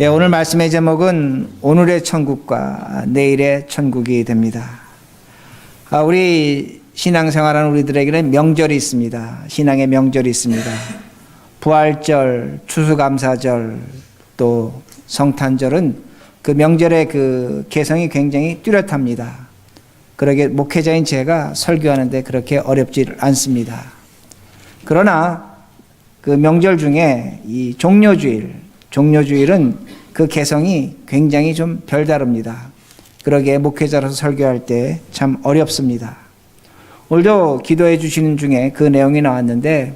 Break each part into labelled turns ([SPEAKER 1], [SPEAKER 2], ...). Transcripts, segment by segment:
[SPEAKER 1] 예, 오늘 말씀의 제목은 오늘의 천국과 내일의 천국이 됩니다. 아, 우리 신앙생활하는 우리들에게는 명절이 있습니다. 신앙의 명절이 있습니다. 부활절, 추수감사절, 또 성탄절은 그 명절의 그 개성이 굉장히 뚜렷합니다. 그러게 목회자인 제가 설교하는데 그렇게 어렵지 않습니다. 그러나 그 명절 중에 이 종료주일, 종료주일은 그 개성이 굉장히 좀 별다릅니다. 그러게 목회자로서 설교할 때 참 어렵습니다. 오늘도 기도해 주시는 중에 그 내용이 나왔는데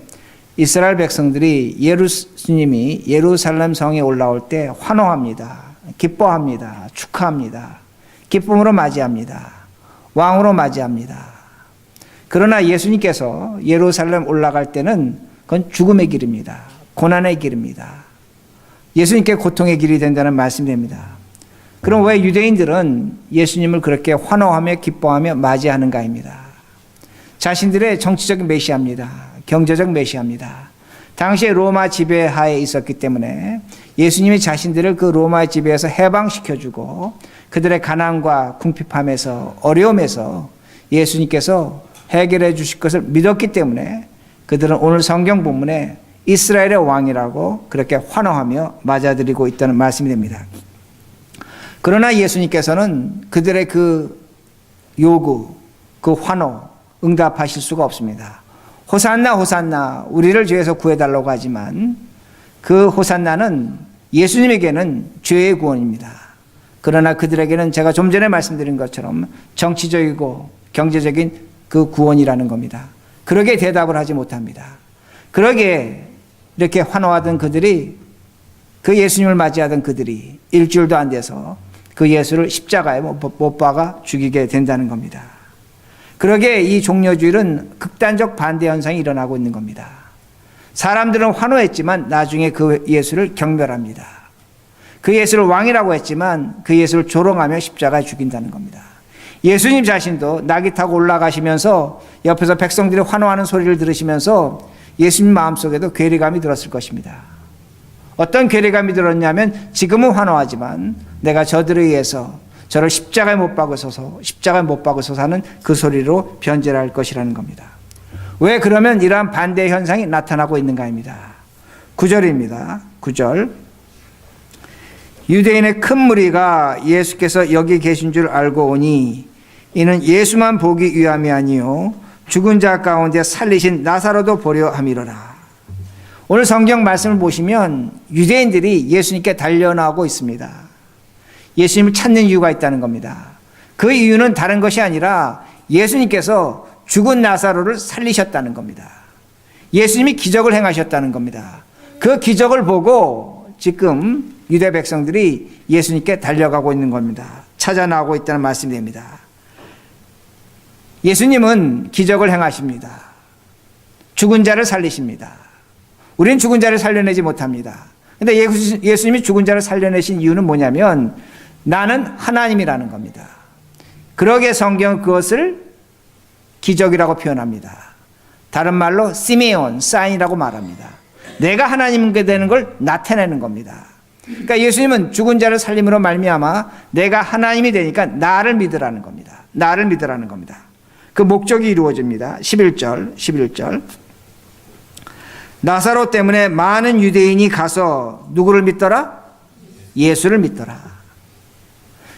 [SPEAKER 1] 이스라엘 백성들이 예루스님이 예루살렘 성에 올라올 때 환호합니다. 기뻐합니다. 축하합니다. 기쁨으로 맞이합니다. 왕으로 맞이합니다. 그러나 예수님께서 예루살렘 올라갈 때는 그건 죽음의 길입니다. 고난의 길입니다. 예수님께 고통의 길이 된다는 말씀이 됩니다. 그럼 왜 유대인들은 예수님을 그렇게 환호하며 기뻐하며 맞이하는가입니다. 자신들의 정치적인 메시아입니다. 경제적 메시아입니다. 당시에 로마 지배하에 있었기 때문에 예수님이 자신들을 그 로마 지배에서 해방시켜주고 그들의 가난과 궁핍함에서 어려움에서 예수님께서 해결해 주실 것을 믿었기 때문에 그들은 오늘 성경 본문에 이스라엘의 왕이라고 그렇게 환호하며 맞아들이고 있다는 말씀이 됩니다. 그러나 예수님께서는 그들의 그 요구, 그 환호, 응답하실 수가 없습니다. 호산나, 호산나, 우리를 죄에서 구해달라고 하지만 그 호산나는 예수님에게는 죄의 구원입니다. 그러나 그들에게는 제가 좀 전에 말씀드린 것처럼 정치적이고 경제적인 그 구원이라는 겁니다. 그러게 대답을 하지 못합니다. 그러게 이렇게 환호하던 그들이 그 예수님을 맞이하던 그들이 일주일도 안 돼서 그 예수를 십자가에 못 박아 죽이게 된다는 겁니다. 그러게 이 종려주일은 극단적 반대 현상이 일어나고 있는 겁니다. 사람들은 환호했지만 나중에 그 예수를 경멸합니다. 그 예수를 왕이라고 했지만 그 예수를 조롱하며 십자가에 죽인다는 겁니다. 예수님 자신도 낙이 타고 올라가시면서 옆에서 백성들이 환호하는 소리를 들으시면서 예수님 마음속에도 괴리감이 들었을 것입니다. 어떤 괴리감이 들었냐면 지금은 환호하지만 내가 저들에 의해서 저를 십자가에 못 박으소서 십자가에 못 박으소서 하는 그 소리로 변절할 것이라는 겁니다. 왜 그러면 이러한 반대 현상이 나타나고 있는가입니다. 9절입니다. 9절. 유대인의 큰 무리가 예수께서 여기 계신 줄 알고 오니 이는 예수만 보기 위함이 아니요 죽은 자 가운데 살리신 나사로도 보려 함이로라. 오늘 성경 말씀을 보시면 유대인들이 예수님께 달려나오고 있습니다. 예수님을 찾는 이유가 있다는 겁니다. 그 이유는 다른 것이 아니라 예수님께서 죽은 나사로를 살리셨다는 겁니다. 예수님이 기적을 행하셨다는 겁니다. 그 기적을 보고 지금 유대 백성들이 예수님께 달려가고 있는 겁니다. 찾아 나오고 있다는 말씀이 됩니다. 예수님은 기적을 행하십니다. 죽은 자를 살리십니다. 우리는 죽은 자를 살려내지 못합니다. 근데 예수님이 죽은 자를 살려내신 이유는 뭐냐면 나는 하나님이라는 겁니다. 그러게 성경은 그것을 기적이라고 표현합니다. 다른 말로 시메온, 사인이라고 말합니다. 내가 하나님께 되는 걸 나타내는 겁니다. 그러니까 예수님은 죽은 자를 살림으로 말미암아 내가 하나님이 되니까 나를 믿으라는 겁니다. 나를 믿으라는 겁니다. 그 목적이 이루어집니다. 11절, 11절. 나사로 때문에 많은 유대인이 가서 누구를 믿더라? 예수를 믿더라.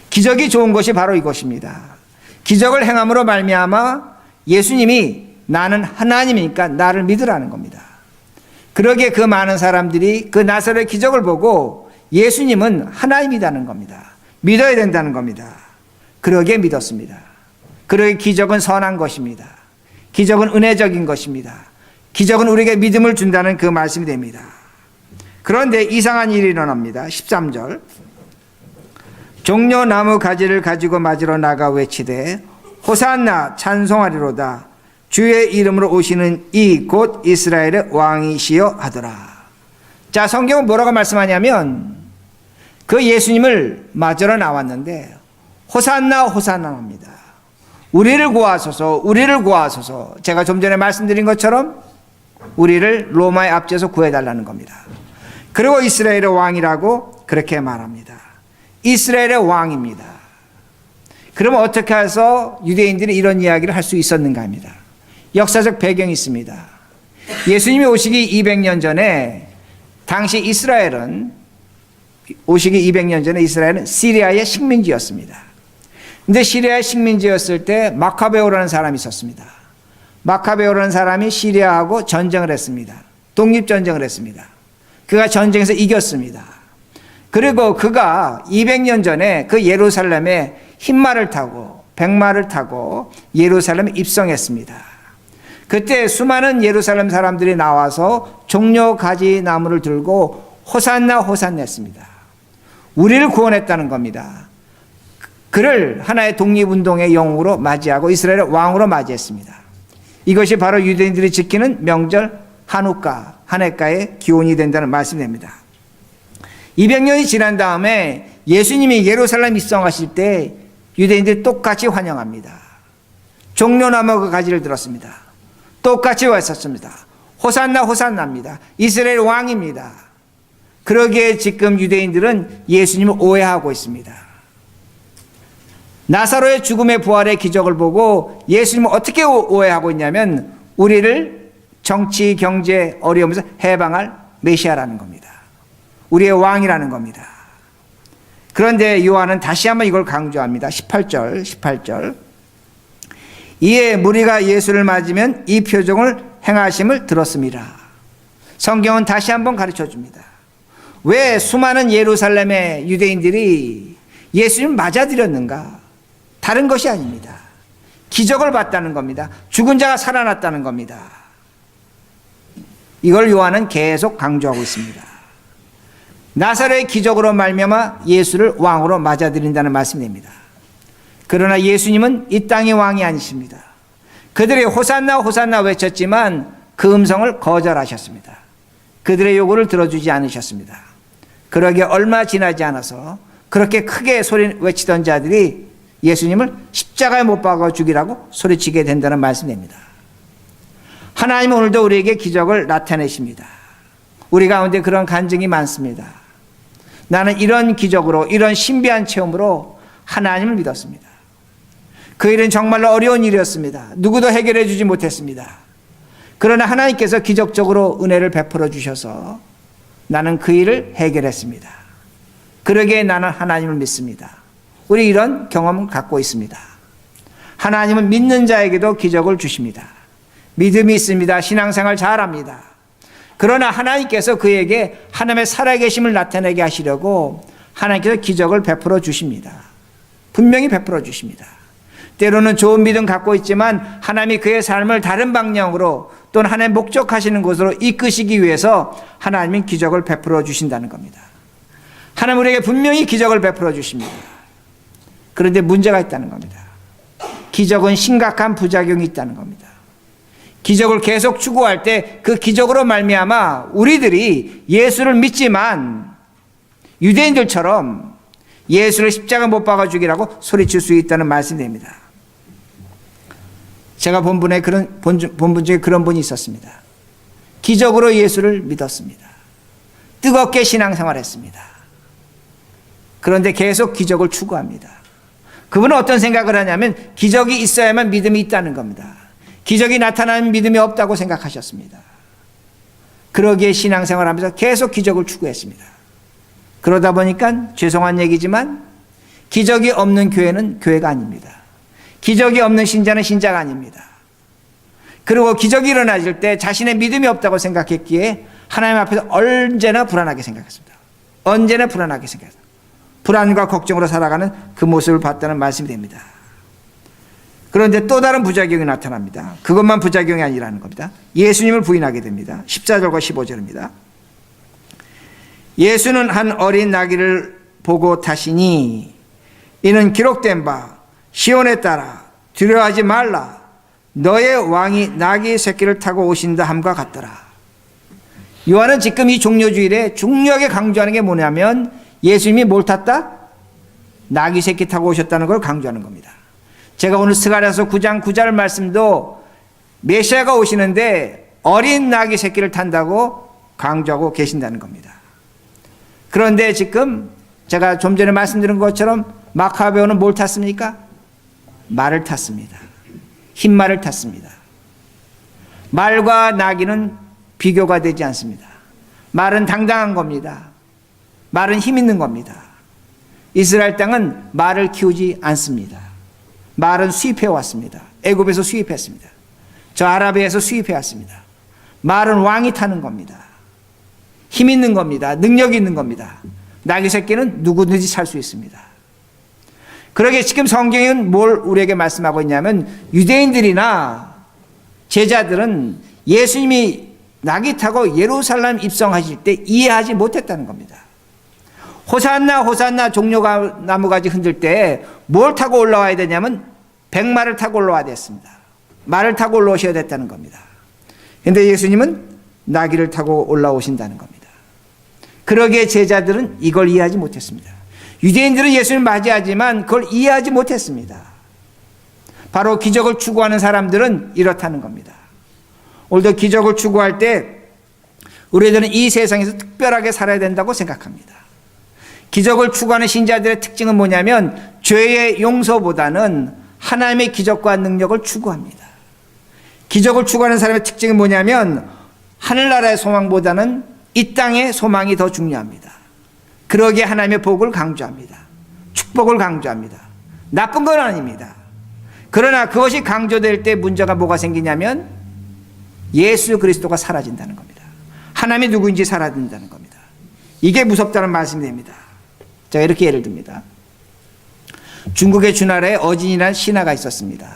[SPEAKER 1] 기적이 좋은 것이 바로 이것입니다. 기적을 행함으로 말미암아 예수님이 나는 하나님이니까 나를 믿으라는 겁니다. 그러기에 그 많은 사람들이 그 나사로의 기적을 보고 예수님은 하나님이라는 겁니다. 믿어야 된다는 겁니다. 그러기에 믿었습니다. 그러기에 기적은 선한 것입니다. 기적은 은혜적인 것입니다. 기적은 우리에게 믿음을 준다는 그 말씀이 됩니다. 그런데 이상한 일이 일어납니다. 13절. 종려 나무 가지를 가지고 맞으러 나가 외치되 호산나 찬송하리로다 주의 이름으로 오시는 이 곧 이스라엘의 왕이시여 하더라. 자, 성경은 뭐라고 말씀하냐면 그 예수님을 맞으러 나왔는데 호산나 호산나 합니다. 우리를 구하소서, 우리를 구하소서. 제가 좀 전에 말씀드린 것처럼 우리를 로마의 앞제에서 구해달라는 겁니다. 그리고 이스라엘의 왕이라고 그렇게 말합니다. 이스라엘의 왕입니다. 그러면 어떻게 해서 유대인들이 이런 이야기를 할 수 있었는가 합니다. 역사적 배경이 있습니다. 예수님이 오시기 200년 전에 당시 이스라엘은 오시기 200년 전에 이스라엘은 시리아의 식민지였습니다. 근데 시리아의 식민지였을 때 마카베오라는 사람이 있었습니다. 마카베오라는 사람이 시리아하고 전쟁을 했습니다. 독립전쟁을 했습니다. 그가 전쟁에서 이겼습니다. 그리고 그가 200년 전에 그 예루살렘에 흰말을 타고 백마를 타고 예루살렘에 입성했습니다. 그때 수많은 예루살렘 사람들이 나와서 종려 가지 나무를 들고 호산나 했습니다. 우리를 구원했다는 겁니다. 그를 하나의 독립운동의 영웅으로 맞이하고 이스라엘의 왕으로 맞이했습니다. 이것이 바로 유대인들이 지키는 명절 한우카, 한해가의 기원이 된다는 말씀입니다. 200년이 지난 다음에 예수님이 예루살렘 입성하실 때 유대인들이 똑같이 환영합니다. 종려나무 그 가지를 들었습니다. 똑같이 왔었습니다. 호산나 호산나입니다. 이스라엘 왕입니다. 그러기에 지금 유대인들은 예수님을 오해하고 있습니다. 나사로의 죽음의 부활의 기적을 보고 예수님을 어떻게 오해하고 있냐면 우리를 정치, 경제 어려움에서 해방할 메시아라는 겁니다. 우리의 왕이라는 겁니다. 그런데 요한은 다시 한번 이걸 강조합니다. 18절, 18절. 이에 무리가 예수를 맞으면 이 표정을 행하심을 들었습니다. 성경은 다시 한번 가르쳐 줍니다. 왜 수많은 예루살렘의 유대인들이 예수님 맞아들였는가? 다른 것이 아닙니다. 기적을 봤다는 겁니다. 죽은 자가 살아났다는 겁니다. 이걸 요한은 계속 강조하고 있습니다. 나사렛의 기적으로 말미암아 예수를 왕으로 맞아들인다는 말씀입니다. 그러나 예수님은 이 땅의 왕이 아니십니다. 그들이 호산나 호산나 외쳤지만 그 음성을 거절하셨습니다. 그들의 요구를 들어주지 않으셨습니다. 그러게 얼마 지나지 않아서 그렇게 크게 소리 외치던 자들이 예수님을 십자가에 못 박아 죽이라고 소리치게 된다는 말씀입니다. 하나님은 오늘도 우리에게 기적을 나타내십니다. 우리 가운데 그런 간증이 많습니다. 나는 이런 기적으로, 이런 신비한 체험으로 하나님을 믿었습니다. 그 일은 정말로 어려운 일이었습니다. 누구도 해결해 주지 못했습니다. 그러나 하나님께서 기적적으로 은혜를 베풀어 주셔서 나는 그 일을 해결했습니다. 그러기에 나는 하나님을 믿습니다. 우리 이런 경험을 갖고 있습니다. 하나님은 믿는 자에게도 기적을 주십니다. 믿음이 있습니다. 신앙생활 잘합니다. 그러나 하나님께서 그에게 하나님의 살아계심을 나타내게 하시려고 하나님께서 기적을 베풀어 주십니다. 분명히 베풀어 주십니다. 때로는 좋은 믿음 갖고 있지만 하나님이 그의 삶을 다른 방향으로 또는 하나님 목적하시는 곳으로 이끄시기 위해서 하나님이 기적을 베풀어 주신다는 겁니다. 하나님 우리에게 분명히 기적을 베풀어 주십니다. 그런데 문제가 있다는 겁니다. 기적은 심각한 부작용이 있다는 겁니다. 기적을 계속 추구할 때 그 기적으로 말미암아 우리들이 예수를 믿지만 유대인들처럼 예수를 십자가 못 박아 죽이라고 소리칠 수 있다는 말씀입니다. 제가 본분에 그런 본분 중에 그런 분이 있었습니다. 기적으로 예수를 믿었습니다. 뜨겁게 신앙생활했습니다. 그런데 계속 기적을 추구합니다. 그분은 어떤 생각을 하냐면 기적이 있어야만 믿음이 있다는 겁니다. 기적이 나타나는 믿음이 없다고 생각하셨습니다. 그러기에 신앙생활 하면서 계속 기적을 추구했습니다. 그러다 보니까 죄송한 얘기지만 기적이 없는 교회는 교회가 아닙니다. 기적이 없는 신자는 신자가 아닙니다. 그리고 기적이 일어나질 때 자신의 믿음이 없다고 생각했기에 하나님 앞에서 언제나 불안하게 생각했습니다. 언제나 불안하게 생각했습니다. 불안과 걱정으로 살아가는 그 모습을 봤다는 말씀이 됩니다. 그런데 또 다른 부작용이 나타납니다. 그것만 부작용이 아니라는 겁니다. 예수님을 부인하게 됩니다. 14절과 15절입니다. 예수는 한 어린 나귀를 보고 타시니 이는 기록된 바 시온에 따라 두려워하지 말라 너의 왕이 나귀 새끼를 타고 오신다 함과 같더라. 요한은 지금 이 종료주일에 중요하게 강조하는 게 뭐냐면 예수님이 뭘 탔다? 나귀 새끼 타고 오셨다는 걸 강조하는 겁니다. 제가 오늘 스가랴서 9장 9절 말씀도 메시아가 오시는데 어린 나귀 새끼를 탄다고 강조하고 계신다는 겁니다. 그런데 지금 제가 좀 전에 말씀드린 것처럼 마카베오는 뭘 탔습니까? 말을 탔습니다. 흰말을 탔습니다. 말과 나귀는 비교가 되지 않습니다. 말은 당당한 겁니다. 말은 힘 있는 겁니다. 이스라엘 땅은 말을 키우지 않습니다. 말은 수입해 왔습니다. 애굽에서 수입했습니다. 저 아라비아에서 수입해 왔습니다. 말은 왕이 타는 겁니다. 힘 있는 겁니다. 능력 있는 겁니다. 나귀 새끼는 누구든지 살 수 있습니다. 그러게 지금 성경은 뭘 우리에게 말씀하고 있냐면 유대인들이나 제자들은 예수님이 낙이 타고 예루살렘 입성하실 때 이해하지 못했다는 겁니다. 호산나 호산나 종려가 나무가지 흔들 때 뭘 타고 올라와야 되냐면 백마를 타고 올라와야 됐습니다. 말을 타고 올라오셔야 됐다는 겁니다. 근데 예수님은 나귀를 타고 올라오신다는 겁니다. 그러기에 제자들은 이걸 이해하지 못했습니다. 유대인들은 예수님을 맞이하지만 그걸 이해하지 못했습니다. 바로 기적을 추구하는 사람들은 이렇다는 겁니다. 오늘도 기적을 추구할 때 우리들은 이 세상에서 특별하게 살아야 된다고 생각합니다. 기적을 추구하는 신자들의 특징은 뭐냐면 죄의 용서보다는 하나님의 기적과 능력을 추구합니다. 기적을 추구하는 사람의 특징은 뭐냐면 하늘나라의 소망보다는 이 땅의 소망이 더 중요합니다. 그러기에 하나님의 복을 강조합니다. 축복을 강조합니다. 나쁜 건 아닙니다. 그러나 그것이 강조될 때 문제가 뭐가 생기냐면 예수 그리스도가 사라진다는 겁니다. 하나님이 누구인지 사라진다는 겁니다. 이게 무섭다는 말씀이 됩니다. 제가 이렇게 예를 듭니다. 중국의 주나라에 어진이라는 신하가 있었습니다.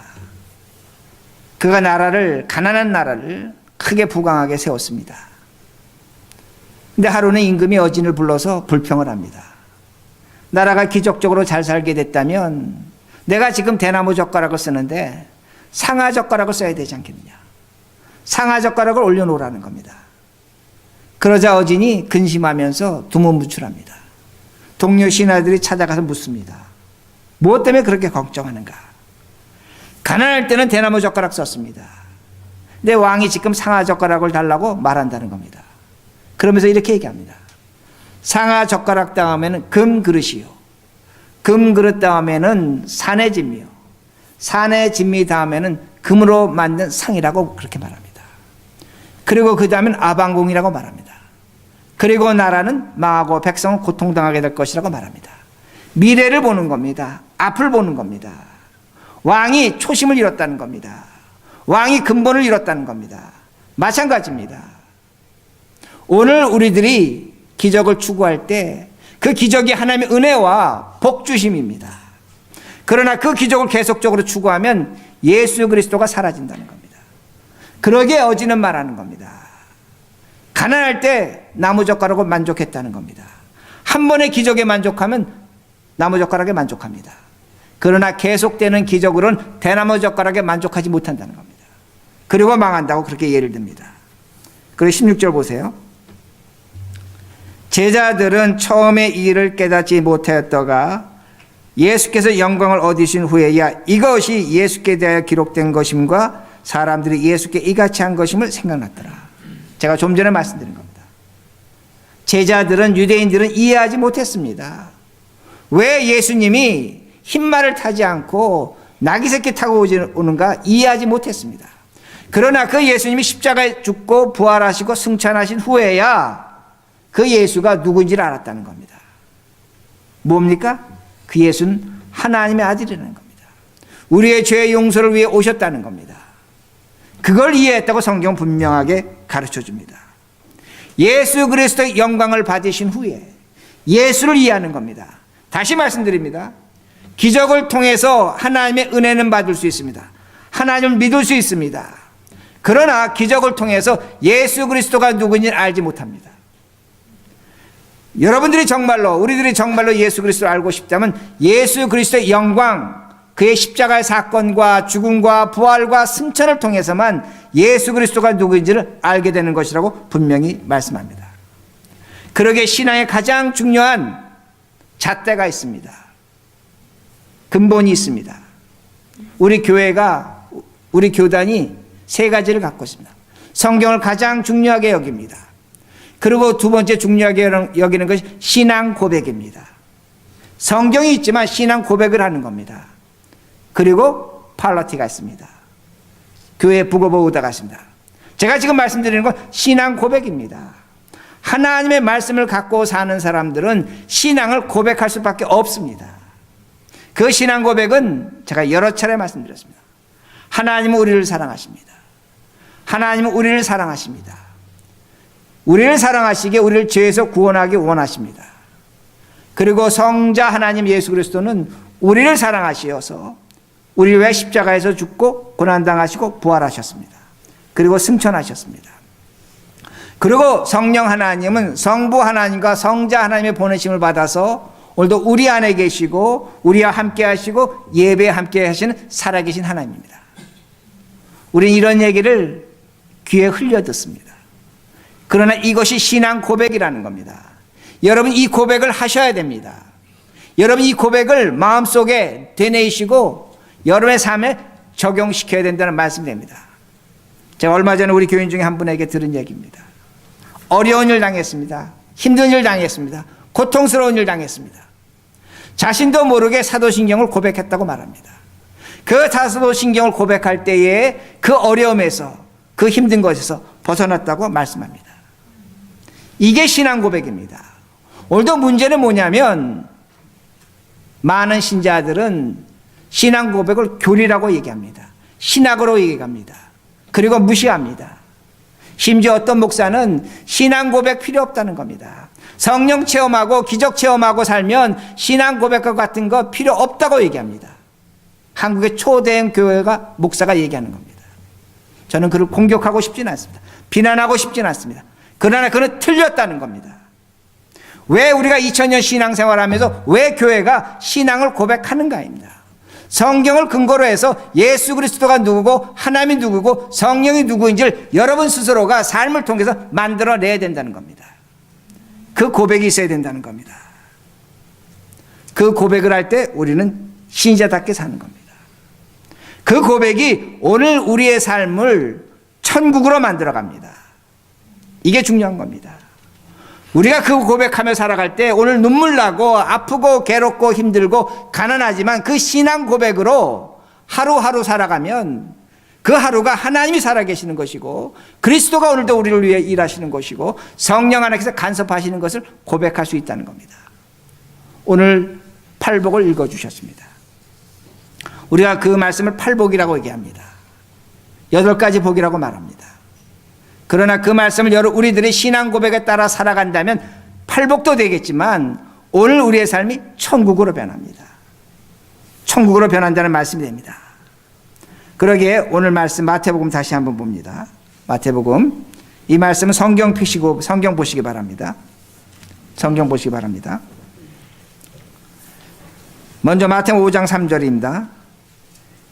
[SPEAKER 1] 그가 나라를 가난한 나라를 크게 부강하게 세웠습니다. 근데 하루는 임금이 어진을 불러서 불평을 합니다. 나라가 기적적으로 잘 살게 됐다면 내가 지금 대나무 젓가락을 쓰는데 상하 젓가락을 써야 되지 않겠느냐. 상하 젓가락을 올려놓으라는 겁니다. 그러자 어진이 근심하면서 두문무출합니다. 동료 신하들이 찾아가서 묻습니다. 무엇 때문에 그렇게 걱정하는가? 가난할 때는 대나무 젓가락 썼습니다. 근데 왕이 지금 상하 젓가락을 달라고 말한다는 겁니다. 그러면서 이렇게 얘기합니다. 상하 젓가락 다음에는 금 그릇이요. 금 그릇 다음에는 산의 진미요. 산의 진미 다음에는 금으로 만든 상이라고 그렇게 말합니다. 그리고 그 다음엔 아방공이라고 말합니다. 그리고 나라는 망하고 백성은 고통당하게 될 것이라고 말합니다. 미래를 보는 겁니다. 앞을 보는 겁니다. 왕이 초심을 잃었다는 겁니다. 왕이 근본을 잃었다는 겁니다. 마찬가지입니다. 오늘 우리들이 기적을 추구할 때 그 기적이 하나님의 은혜와 복주심입니다. 그러나 그 기적을 계속적으로 추구하면 예수 그리스도가 사라진다는 겁니다. 그러기에 어지는 말하는 겁니다. 가난할 때 나무젓가락으로 만족했다는 겁니다. 한 번의 기적에 만족하면 나무젓가락에 만족합니다. 그러나 계속되는 기적으로는 대나무젓가락에 만족하지 못한다는 겁니다. 그리고 망한다고 그렇게 예를 듭니다. 그리고 16절 보세요. 제자들은 처음에 이 일을 깨닫지 못하였다가 예수께서 영광을 얻으신 후에야 이것이 예수께 대하여 기록된 것임과 사람들이 예수께 이같이 한 것임을 생각났더라. 제가 좀 전에 말씀드린 겁니다. 제자들은 유대인들은 이해하지 못했습니다. 왜 예수님이 흰말을 타지 않고 나귀 새끼 타고 오는가 이해하지 못했습니다. 그러나 그 예수님이 십자가에 죽고 부활하시고 승천하신 후에야 그 예수가 누구인지를 알았다는 겁니다. 뭡니까? 그 예수는 하나님의 아들이라는 겁니다. 우리의 죄의 용서를 위해 오셨다는 겁니다. 그걸 이해했다고 성경 분명하게 가르쳐 줍니다. 예수 그리스도의 영광을 받으신 후에 예수를 이해하는 겁니다. 다시 말씀드립니다. 기적을 통해서 하나님의 은혜는 받을 수 있습니다. 하나님을 믿을 수 있습니다. 그러나 기적을 통해서 예수 그리스도가 누구인지 알지 못합니다. 여러분들이 정말로 우리들이 정말로 예수 그리스도를 알고 싶다면 예수 그리스도의 영광 그의 십자가의 사건과 죽음과 부활과 승천을 통해서만 예수 그리스도가 누구인지를 알게 되는 것이라고 분명히 말씀합니다. 그러게 신앙의 가장 중요한 잣대가 있습니다. 근본이 있습니다. 우리 교회가 우리 교단이 세 가지를 갖고 있습니다. 성경을 가장 중요하게 여깁니다. 그리고 두 번째 중요하게 여기는 것이 신앙 고백입니다. 성경이 있지만 신앙 고백을 하는 겁니다. 그리고 팔로티가 있습니다. 교회 북어보 의다가 있습니다. 제가 지금 말씀드리는 건 신앙 고백입니다. 하나님의 말씀을 갖고 사는 사람들은 신앙을 고백할 수밖에 없습니다. 그 신앙 고백은 제가 여러 차례 말씀드렸습니다. 하나님은 우리를 사랑하십니다. 하나님은 우리를 사랑하십니다. 우리를 사랑하시기에 우리를 죄에서 구원하기 원하십니다. 그리고 성자 하나님 예수 그리스도는 우리를 사랑하시어서 우리를 왜 십자가에서 죽고 고난당하시고 부활하셨습니다. 그리고 승천하셨습니다. 그리고 성령 하나님은 성부 하나님과 성자 하나님의 보내심을 받아서 오늘도 우리 안에 계시고 우리와 함께 하시고 예배에 함께 하시는 살아계신 하나님입니다. 우리는 이런 얘기를 귀에 흘려 듣습니다. 그러나 이것이 신앙 고백이라는 겁니다. 여러분 이 고백을 하셔야 됩니다. 여러분 이 고백을 마음속에 되뇌이시고 여러분의 삶에 적용시켜야 된다는 말씀입니다. 제가 얼마 전에 우리 교인 중에 한 분에게 들은 얘기입니다. 어려운 일 당했습니다. 힘든 일 당했습니다. 고통스러운 일 당했습니다. 자신도 모르게 사도신경을 고백했다고 말합니다. 그 사도신경을 고백할 때에 그 어려움에서 그 힘든 것에서 벗어났다고 말씀합니다. 이게 신앙 고백입니다. 오늘도 문제는 뭐냐면 많은 신자들은 신앙 고백을 교리라고 얘기합니다. 신학으로 얘기합니다. 그리고 무시합니다. 심지어 어떤 목사는 신앙 고백 필요 없다는 겁니다. 성령 체험하고 기적 체험하고 살면 신앙 고백과 같은 거 필요 없다고 얘기합니다. 한국의 초대형 교회가 목사가 얘기하는 겁니다. 저는 그를 공격하고 싶지는 않습니다. 비난하고 싶지는 않습니다. 그러나 그는 틀렸다는 겁니다. 왜 우리가 2000년 신앙생활 하면서 왜 교회가 신앙을 고백하는가입니다. 성경을 근거로 해서 예수 그리스도가 누구고 하나님이 누구고 성령이 누구인지를 여러분 스스로가 삶을 통해서 만들어내야 된다는 겁니다. 그 고백이 있어야 된다는 겁니다. 그 고백을 할 때 우리는 신자답게 사는 겁니다. 그 고백이 오늘 우리의 삶을 천국으로 만들어 갑니다. 이게 중요한 겁니다. 우리가 그 고백하며 살아갈 때 오늘 눈물 나고 아프고 괴롭고 힘들고 가난하지만 그 신앙 고백으로 하루하루 살아가면 그 하루가 하나님이 살아계시는 것이고 그리스도가 오늘도 우리를 위해 일하시는 것이고 성령 하나님께서 간섭하시는 것을 고백할 수 있다는 겁니다. 오늘 팔복을 읽어주셨습니다. 우리가 그 말씀을 팔복이라고 얘기합니다. 여덟 가지 복이라고 말합니다. 그러나 그 말씀을 여러 우리들의 신앙 고백에 따라 살아간다면 팔복도 되겠지만 오늘 우리의 삶이 천국으로 변합니다. 천국으로 변한다는 말씀이 됩니다. 그러기에 오늘 말씀 마태복음 다시 한번 봅니다. 마태복음 이 말씀은 성경 피시고 성경 보시기 바랍니다. 성경 보시기 바랍니다. 먼저 마태복음 5장 3절입니다.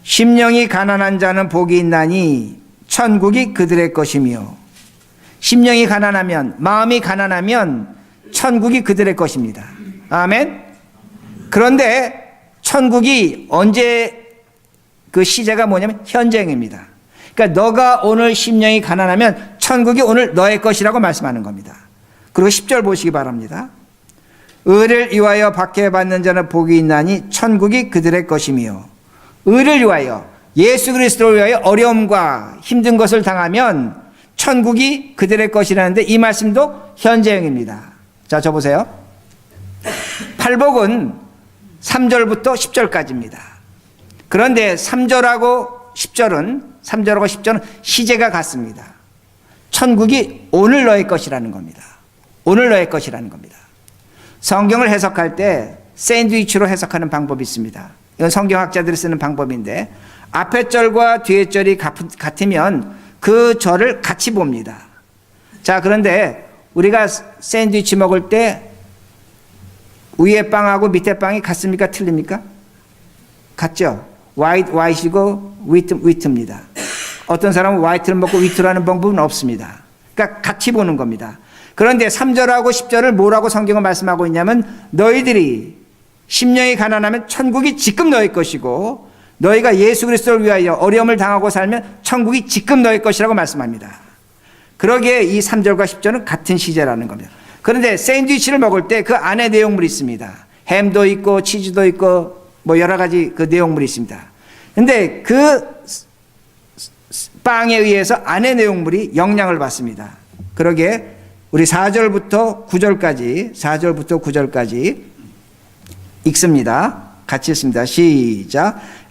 [SPEAKER 1] 심령이 가난한 자는 복이 있나니 천국이 그들의 것이며 심령이 가난하면 마음이 가난하면 천국이 그들의 것입니다. 아멘. 그런데 천국이 언제 그 시제가 뭐냐면 현재입니다. 그러니까 너가 오늘 심령이 가난하면 천국이 오늘 너의 것이라고 말씀하는 겁니다. 그리고 10절 보시기 바랍니다. 의를 위하여 박해받는 자는 복이 있나니 천국이 그들의 것이며 의를 위하여 예수 그리스도를 위하여 어려움과 힘든 것을 당하면 천국이 그들의 것이라는데 이 말씀도 현재형입니다. 자, 저 보세요. 팔복은 3절부터 10절까지입니다. 그런데 3절하고 10절은 3절하고 10절은 시제가 같습니다. 천국이 오늘 너의 것이라는 겁니다. 오늘 너의 것이라는 겁니다. 성경을 해석할 때 샌드위치로 해석하는 방법이 있습니다. 이건 성경학자들이 쓰는 방법인데 앞에 절과 뒤에 절이 같으면 그 절을 같이 봅니다. 자, 그런데 우리가 샌드위치 먹을 때 위에 빵하고 밑에 빵이 같습니까? 틀립니까? 같죠? 화이트, 화이트고 위트, 위트입니다. 어떤 사람은 화이트를 먹고 위트를 하는 방법은 없습니다. 그러니까 같이 보는 겁니다. 그런데 3절하고 10절을 뭐라고 성경은 말씀하고 있냐면 너희들이 심령이 가난하면 천국이 지금 너희 것이고 너희가 예수 그리스도를 위하여 어려움을 당하고 살면 천국이 지금 너희 것이라고 말씀합니다. 그러기에 이 3절과 10절은 같은 시제라는 겁니다. 그런데 샌드위치를 먹을 때 그 안에 내용물이 있습니다. 햄도 있고 치즈도 있고 뭐 여러 가지 그 내용물이 있습니다. 근데 그 빵에 의해서 안에 내용물이 영향을 받습니다. 그러기에 우리 4절부터 9절까지 4절부터 9절까지 읽습니다. 같이 읽습니다. 시작.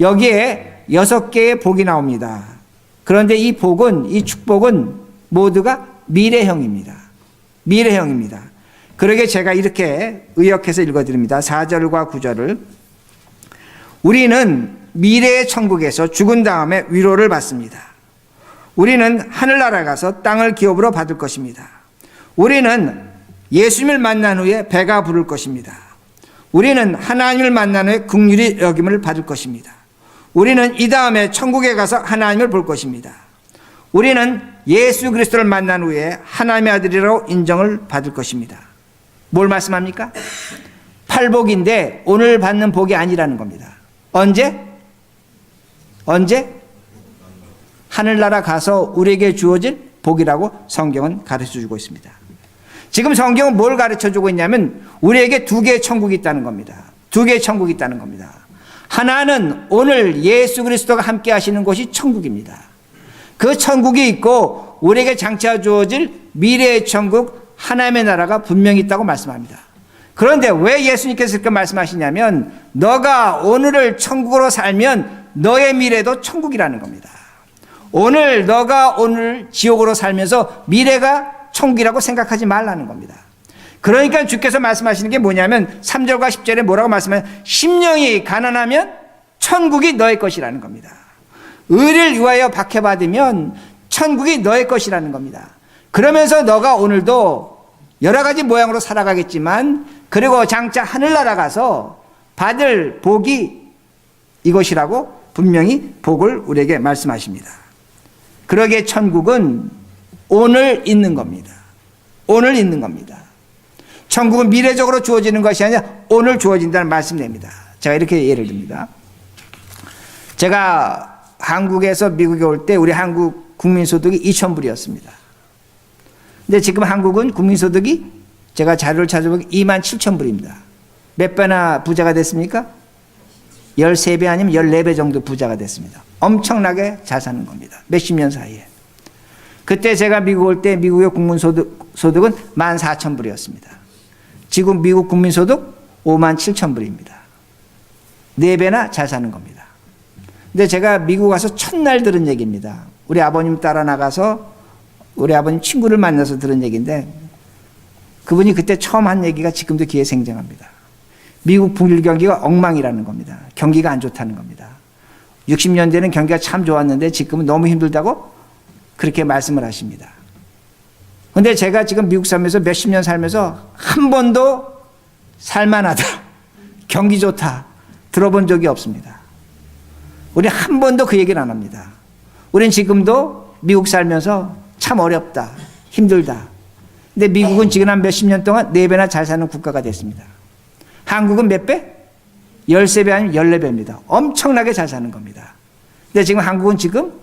[SPEAKER 1] 여기에 여섯 개의 복이 나옵니다. 그런데 이 복은 이 축복은 모두가 미래형입니다. 미래형입니다. 그러게 제가 이렇게 의역해서 읽어드립니다. 4절과 9절을 우리는 미래의 천국에서 죽은 다음에 위로를 받습니다. 우리는 하늘나라 가서 땅을 기업으로 받을 것입니다. 우리는 예수님을 만난 후에 배가 부를 것입니다. 우리는 하나님을 만난 후에 국률이 여김을 받을 것입니다. 우리는 이 다음에 천국에 가서 하나님을 볼 것입니다. 우리는 예수 그리스도를 만난 후에 하나님의 아들이라고 인정을 받을 것입니다. 뭘 말씀합니까? 팔복인데 오늘 받는 복이 아니라는 겁니다. 언제? 언제? 하늘나라 가서 우리에게 주어질 복이라고 성경은 가르쳐 주고 있습니다. 지금 성경은 뭘 가르쳐 주고 있냐면 우리에게 두 개의 천국이 있다는 겁니다. 두 개의 천국이 있다는 겁니다. 하나는 오늘 예수 그리스도가 함께 하시는 곳이 천국입니다. 그 천국이 있고 우리에게 장차 주어질 미래의 천국 하나님의 나라가 분명히 있다고 말씀합니다. 그런데 왜 예수님께서 그렇게 말씀하시냐면 너가 오늘을 천국으로 살면 너의 미래도 천국이라는 겁니다. 오늘 너가 오늘 지옥으로 살면서 미래가 천국이라고 생각하지 말라는 겁니다. 그러니까 주께서 말씀하시는 게 뭐냐면 3절과 10절에 뭐라고 말씀하면 심령이 가난하면 천국이 너의 것이라는 겁니다. 의를 위하여 박해받으면 천국이 너의 것이라는 겁니다. 그러면서 너가 오늘도 여러 가지 모양으로 살아가겠지만 그리고 장차 하늘나라 가서 받을 복이 이것이라고 분명히 복을 우리에게 말씀하십니다. 그러기에 천국은 오늘 있는 겁니다. 오늘 있는 겁니다. 천국은 미래적으로 주어지는 것이 아니라 오늘 주어진다는 말씀입니다. 제가 이렇게 예를 듭니다. 제가 한국에서 미국에 올 때 우리 한국 국민소득이 2,000불이었습니다. 근데 지금 한국은 국민소득이 제가 자료를 찾아보기 2만 7천 불입니다. 몇 배나 부자가 됐습니까? 13배 아니면 14배 정도 부자가 됐습니다. 엄청나게 잘 사는 겁니다. 몇십 년 사이에. 그때 제가 미국 올 때 미국의 국민소득, 소득은 1만 4천 불이었습니다. 지금 미국 국민소득 5만 7천 불입니다. 네 배나 잘 사는 겁니다. 근데 제가 미국 가서 첫날 들은 얘기입니다. 우리 아버님 따라 나가서 우리 아버님 친구를 만나서 들은 얘기인데 그분이 그때 처음 한 얘기가 지금도 귀에 생생합니다. 미국 북일 경기가 엉망이라는 겁니다. 경기가 안 좋다는 겁니다. 60년대는 경기가 참 좋았는데 지금은 너무 힘들다고 그렇게 말씀을 하십니다. 근데 제가 지금 미국 살면서 몇십 년 살면서 한 번도 살만하다, 경기 좋다 들어본 적이 없습니다. 우리 한 번도 그 얘기를 안 합니다. 우린 지금도 미국 살면서 참 어렵다, 힘들다. 근데 미국은 지금 한 몇십 년 동안 네 배나 잘 사는 국가가 됐습니다. 한국은 몇 배? 13배 아니면 14배입니다. 엄청나게 잘 사는 겁니다. 근데 지금 한국은 지금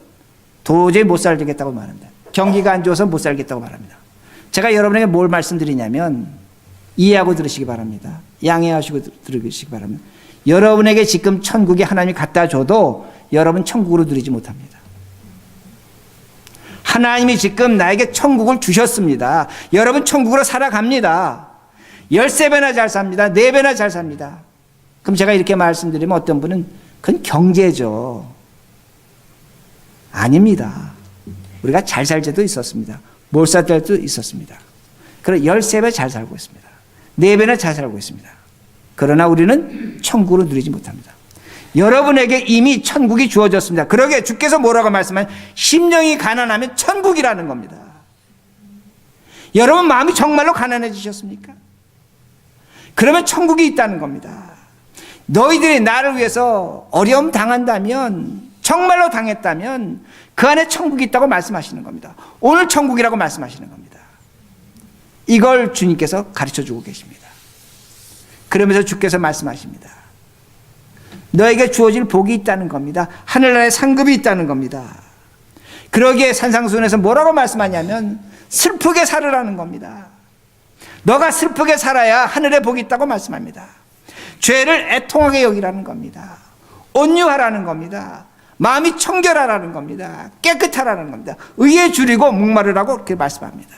[SPEAKER 1] 도저히 못 살겠다고 말합니다. 경기가 안 좋아서 못 살겠다고 말합니다. 제가 여러분에게 뭘 말씀드리냐면 이해하고 들으시기 바랍니다. 양해하시고 들으시기 바랍니다. 여러분에게 지금 천국이 하나님이 갖다 줘도 여러분 천국으로 누리지 못합니다. 하나님이 지금 나에게 천국을 주셨습니다. 여러분 천국으로 살아갑니다. 13배나 잘 삽니다. 4배나 잘 삽니다. 그럼 제가 이렇게 말씀드리면 어떤 분은 그건 경제죠. 아닙니다. 우리가 잘 살 때도 있었습니다. 못 살 때도 있었습니다. 그래 13배 잘 살고 있습니다. 4배나 잘 살고 있습니다. 그러나 우리는 천국으로 누리지 못합니다. 여러분에게 이미 천국이 주어졌습니다. 그러게 주께서 뭐라고 말씀하냐? 심령이 가난하면 천국이라는 겁니다. 여러분 마음이 정말로 가난해지셨습니까? 그러면 천국이 있다는 겁니다. 너희들이 나를 위해서 어려움 당한다면 정말로 당했다면 그 안에 천국이 있다고 말씀하시는 겁니다. 오늘 천국이라고 말씀하시는 겁니다. 이걸 주님께서 가르쳐 주고 계십니다. 그러면서 주께서 말씀하십니다. 너에게 주어질 복이 있다는 겁니다. 하늘나라에 상급이 있다는 겁니다. 그러기에 산상순에서 뭐라고 말씀하냐면 슬프게 살으라는 겁니다. 너가 슬프게 살아야 하늘에 복이 있다고 말씀합니다. 죄를 애통하게 여기라는 겁니다. 온유하라는 겁니다. 마음이 청결하라는 겁니다. 깨끗하라는 겁니다. 의에 줄이고 목마르라고 그렇게 말씀합니다.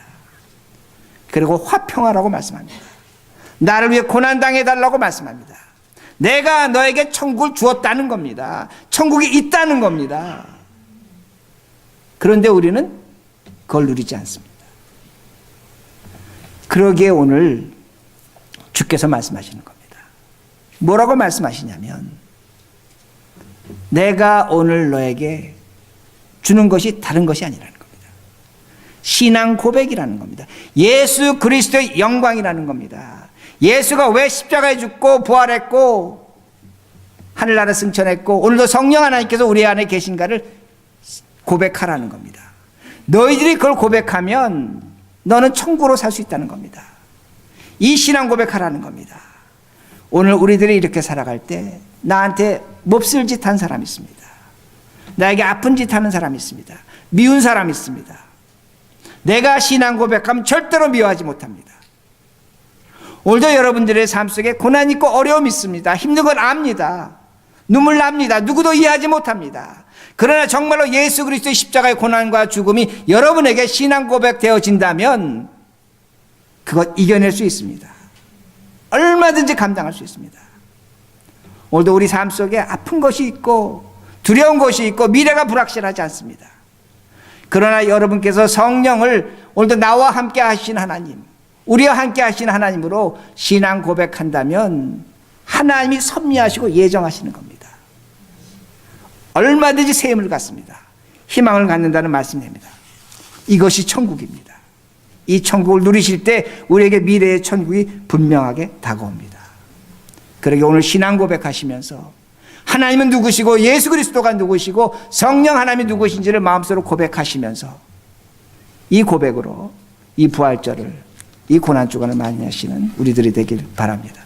[SPEAKER 1] 그리고 화평하라고 말씀합니다. 나를 위해 고난 당해 달라고 말씀합니다. 내가 너에게 천국을 주었다는 겁니다. 천국이 있다는 겁니다. 그런데 우리는 그걸 누리지 않습니다. 그러기에 오늘 주께서 말씀하시는 겁니다. 뭐라고 말씀하시냐면 내가 오늘 너에게 주는 것이 다른 것이 아니라는 겁니다. 신앙 고백이라는 겁니다. 예수 그리스도의 영광이라는 겁니다. 예수가 왜 십자가에 죽고 부활했고 하늘나라 승천했고 오늘도 성령 하나님께서 우리 안에 계신가를 고백하라는 겁니다. 너희들이 그걸 고백하면 너는 천국으로 살 수 있다는 겁니다. 이 신앙 고백하라는 겁니다. 오늘 우리들이 이렇게 살아갈 때 나한테 몹쓸 짓 한 사람 있습니다. 나에게 아픈 짓 하는 사람 있습니다. 미운 사람 있습니다. 내가 신앙 고백하면 절대로 미워하지 못합니다. 오늘도 여러분들의 삶 속에 고난 있고 어려움 있습니다. 힘든 걸 압니다. 눈물 납니다. 누구도 이해하지 못합니다. 그러나 정말로 예수 그리스도의 십자가의 고난과 죽음이 여러분에게 신앙 고백 되어진다면 그것 이겨낼 수 있습니다. 얼마든지 감당할 수 있습니다. 오늘도 우리 삶 속에 아픈 것이 있고 두려운 것이 있고 미래가 불확실하지 않습니다. 그러나 여러분께서 성령을 오늘도 나와 함께 하신 하나님, 우리와 함께 하신 하나님으로 신앙 고백한다면 하나님이 섭리하시고 예정하시는 겁니다. 얼마든지 새 힘을 갖습니다. 희망을 갖는다는 말씀입니다. 이것이 천국입니다. 이 천국을 누리실 때 우리에게 미래의 천국이 분명하게 다가옵니다. 그러게 오늘 신앙 고백하시면서 하나님은 누구시고 예수 그리스도가 누구시고 성령 하나님이 누구신지를 마음속으로 고백하시면서 이 고백으로 이 부활절을 이 고난 주간을 많이 하시는 우리들이 되길 바랍니다.